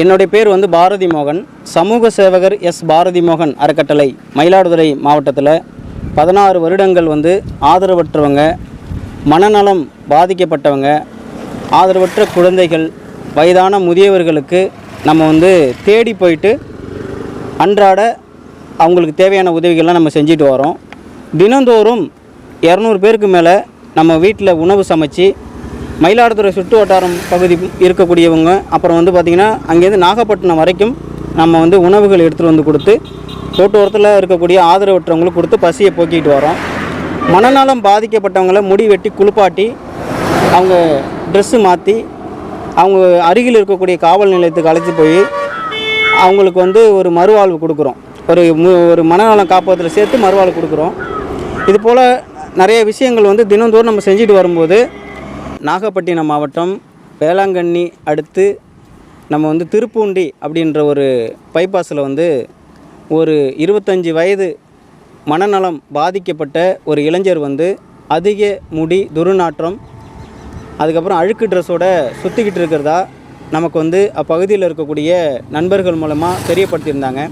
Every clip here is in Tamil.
என்னுடைய பேர் வந்து பாரதி மோகன். சமூக சேவகர் எஸ் பாரதி மோகன் அறக்கட்டளை மயிலாடுதுறை மாவட்டத்தில் பதினாறு வருடங்கள் வந்து ஆதரவற்றவங்க மனநலம் பாதிக்கப்பட்டவங்க ஆதரவற்ற குழந்தைகள் வயதான முதியவர்களுக்கு நம்ம வந்து தேடி போயிட்டு அன்றாட அவங்களுக்கு தேவையான உதவிகள்லாம் நம்ம செஞ்சுட்டு வரோம். தினந்தோறும் இரநூறு பேருக்கு மேலே நம்ம வீட்டில் உணவு சமைச்சு மயிலாடுதுறை சுற்று வட்டாரம் பகுதி இருக்கக்கூடியவங்க அப்புறம் வந்து பார்த்திங்கன்னா அங்கேருந்து நாகப்பட்டினம் வரைக்கும் நம்ம வந்து உணவுகள் எடுத்துகிட்டு வந்து கொடுத்து தோட்டோரத்தில் இருக்கக்கூடிய ஆதரவற்றவங்களுக்கு கொடுத்து பசியை போக்கிட்டு வரோம். மனநலம் பாதிக்கப்பட்டவங்கள முடி வெட்டி குளிப்பாட்டி அவங்க ட்ரெஸ்ஸு மாற்றி அவங்க அருகில் இருக்கக்கூடிய காவல் நிலையத்துக்கு அழைச்சி போய் அவங்களுக்கு வந்து ஒரு மறுவாழ்வு கொடுக்குறோம். ஒரு ஒரு மனநலம் காப்பகத்தில் சேர்த்து மறுவாழ்வு கொடுக்குறோம். இது போல் நிறைய விஷயங்கள் வந்து தினந்தோறும் நம்ம செஞ்சுட்டு வரும்போது நாகப்பட்டினம் மாவட்டம் வேளாங்கண்ணி அடுத்து நம்ம வந்து திருப்பூண்டி அப்படின்ற ஒரு பைபாஸில் வந்து ஒரு இருபத்தஞ்சி வயது மனநலம் பாதிக்கப்பட்ட ஒரு இளைஞர் வந்து அதிக முடி துர்நாற்றம் அதுக்கப்புறம் அழுக்கு ட்ரெஸ்ஸோட சுற்றிக்கிட்டு இருக்கிறதா நமக்கு வந்து அப்பகுதியில் இருக்கக்கூடிய நண்பர்கள் மூலமாக தெரியப்படுத்தியிருந்தாங்க.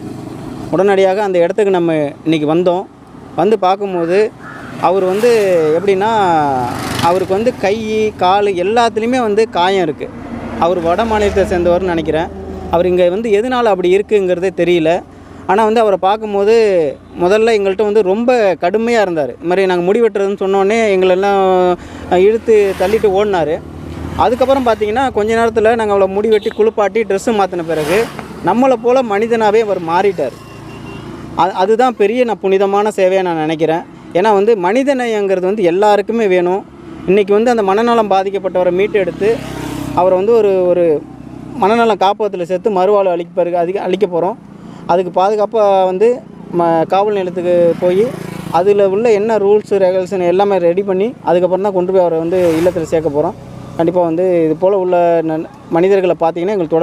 உடனடியாக அந்த இடத்துக்கு நம்ம இன்றைக்கி வந்தோம். வந்து பார்க்கும்போது அவர் வந்து எப்படின்னா அவருக்கு வந்து கை கால் எல்லாத்துலேயுமே வந்து காயம் இருக்குது அவர் வட மாநிலத்தை சேர்ந்தவர்னு நினைக்கிறேன். அவர் இங்கே வந்து எதனால் அப்படி இருக்குங்கிறதே தெரியல. ஆனால் வந்து அவரை பார்க்கும்போது முதல்ல எங்கள்கிட்ட வந்து ரொம்ப கடுமையாக இருந்தார். இது மாதிரி நாங்கள் முடி வெட்டுறதுன்னு சொன்னோடனே எங்களெல்லாம் இழுத்து தள்ளிட்டு ஓடினார். அதுக்கப்புறம் பார்த்தீங்கன்னா கொஞ்ச நேரத்தில் நாங்கள் அவளை முடி வெட்டி குளிப்பாட்டி ட்ரெஸ்ஸு மாற்றின பிறகு நம்மளை போல் மனிதனாகவே அவர் மாறிட்டார். அது அதுதான் பெரிய நான் புனிதமான சேவையாக நான் நினைக்கிறேன். ஏன்னா வந்து மனிதநேயங்கிறது வந்து எல்லாருக்குமே வேணும். இன்றைக்கி வந்து அந்த மனநலம் பாதிக்கப்பட்டவரை மீட்டு எடுத்து அவரை வந்து ஒரு ஒரு மனநலம் காப்பகத்தில் சேர்த்து மறுவாழ்வு அளிக்க அதிக அளிக்க போகிறோம் அதுக்கு பாதுகாப்பாக வந்து ம காவல் நிலையத்துக்கு போய் அதில் உள்ள என்ன ரூல்ஸு ரெகுலேஷன் எல்லாமே ரெடி பண்ணி அதுக்கப்புறம் தான் கொண்டு போய் அவரை வந்து இல்லத்தில் சேர்க்க போகிறோம் கண்டிப்பாக வந்து இது போல் உள்ள மனிதர்களை பார்த்தீங்கன்னா எங்களுக்கு தொடர்